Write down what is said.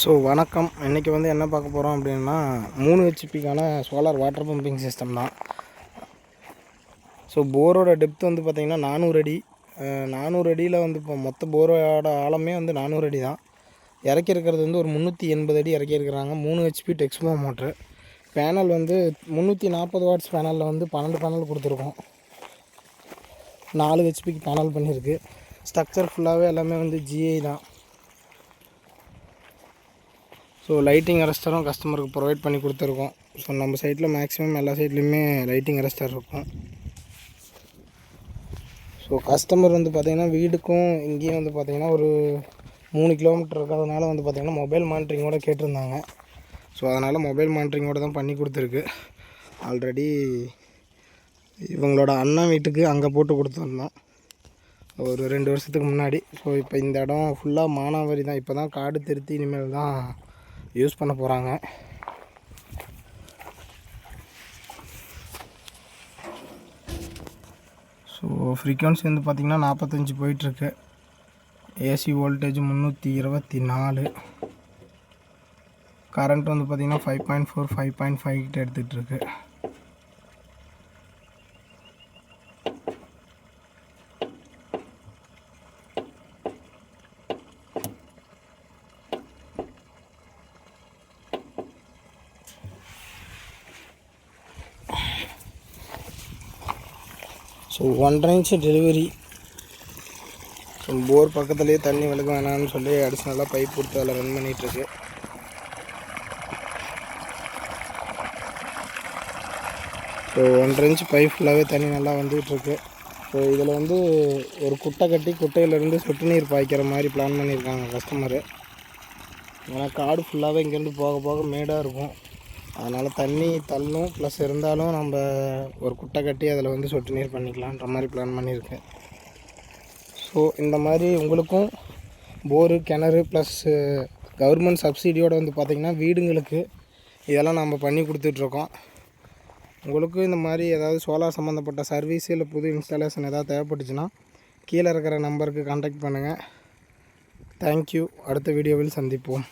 So வணக்கம். இன்றைக்கி வந்து என்ன பார்க்க போகிறோம் அப்படின்னா மூணு ஹெச்பிக்கான சோலார் வாட்டர் பம்பிங் சிஸ்டம் தான். ஸோ போரோட டெப்த் வந்து பார்த்திங்கன்னா நானூறு அடி. நானூறு அடியில் வந்து இப்போ மொத்த போரோட ஆழமே வந்து நானூறு அடி தான். இறக்கி இருக்கிறது வந்து ஒரு முந்நூற்றி எண்பது அடி இறக்கியிருக்கிறாங்க. மூணு ஹெச்பி டெக்ஸ்மோ மோட்ரு பேனல் வந்து முந்நூற்றி நாற்பது வாட்ஸ் பேனலில் வந்து பன்னெண்டு பேனல் கொடுத்துருக்கோம். நாலு ஹெச்பிக்கு பேனல் பண்ணியிருக்கு. ஸ்ட்ரக்சர் ஃபுல்லாகவே எல்லாமே வந்து ஜிஐ தான். ஸோ லைட்டிங் அரெஸ்டரும் கஸ்டமருக்கு ப்ரொவைட் பண்ணி கொடுத்துருக்கோம். ஸோ நம்ம சைட்டில் மேக்ஸிமம் எல்லா சைட்லேயுமே லைட்டிங் அரெஸ்டர் இருக்கும். ஸோ கஸ்டமர் வந்து பார்த்திங்கன்னா வீடுக்கும் இங்கேயும் வந்து பார்த்திங்கன்னா ஒரு மூணு கிலோமீட்டர் இருக்கிறதுனால வந்து பார்த்திங்கன்னா மொபைல் மானிட்டரிங்கோட கேட்டிருந்தாங்க. ஸோ அதனால் மொபைல் மானிட்டரிங்கோட தான் பண்ணி கொடுத்துருக்கு. ஆல்ரெடி இவங்களோட அண்ணன் வீட்டுக்கு அங்கே போட்டு கொடுத்துருந்தோம். ஒரு ரெண்டு வருஷத்துக்கு முன்னாடி. ஸோ இப்போ இந்த இடம் ஃபுல்லாக மானாவாரி தான். இப்போ தான் காடு திருத்தி இனிமேல் தான் யூஸ் பண்ண போகிறாங்க ஸோ ஃப்ரீக்வன்சி வந்து பார்த்திங்கன்னா நாற்பத்தஞ்சு போயிட்டுருக்கு. ஏசி வோல்டேஜ் முந்நூற்றி இருபத்தி நாலு. கரண்ட் வந்து பார்த்திங்கன்னா five point four five point five கிட்ட எடுத்துகிட்ருக்கு ஸோ ஒன்றரை இன்ச்சு டெலிவரி ஸோ போர் பக்கத்துலேயே தண்ணி விழுக வேணாம்னு சொல்லி அடிஷ்னலாக பைப் கொடுத்து அதில் ரன் பண்ணிகிட்ருக்கு ஸோ ஒன்றரை இன்ச் பைப் ஃபுல்லாகவே தண்ணி நல்லா வந்துகிட்ருக்கு ஸோ இதில் வந்து ஒரு குட்டை கட்டி குட்டையிலேருந்து சொட்டு நீர் பாய்க்கிற மாதிரி பிளான் பண்ணியிருக்காங்க கஸ்டமரு ஏன்னா காடு ஃபுல்லாகவே இங்கேருந்து போக போக மேடாக இருக்கும். அதனால் தண்ணி தள்ளும். ப்ளஸ் இருந்தாலும் நம்ம ஒரு குட்டை கட்டி அதில் வந்து சொட்டு நீர் பண்ணிக்கலான்ற மாதிரி பிளான் பண்ணியிருக்கேன். ஸோ இந்த மாதிரி உங்களுக்கும் போரு கிணறு ப்ளஸ் கவர்மெண்ட் சப்சிடியோடு வந்து பார்த்திங்கன்னா வீடுங்களுக்கு இதெல்லாம் நம்ம பண்ணி கொடுத்துட்ருக்கோம். உங்களுக்கும் இந்த மாதிரி ஏதாவது சோலார் சம்மந்தப்பட்ட சர்வீஸ் இல்லை புது இன்ஸ்டாலேஷன் ஏதாவது தேவைப்பட்டுச்சுன்னா கீழே இருக்கிற நம்பருக்கு கான்டாக்ட் பண்ணுங்கள் தேங்க்யூ அடுத்த வீடியோவில் சந்திப்போம்.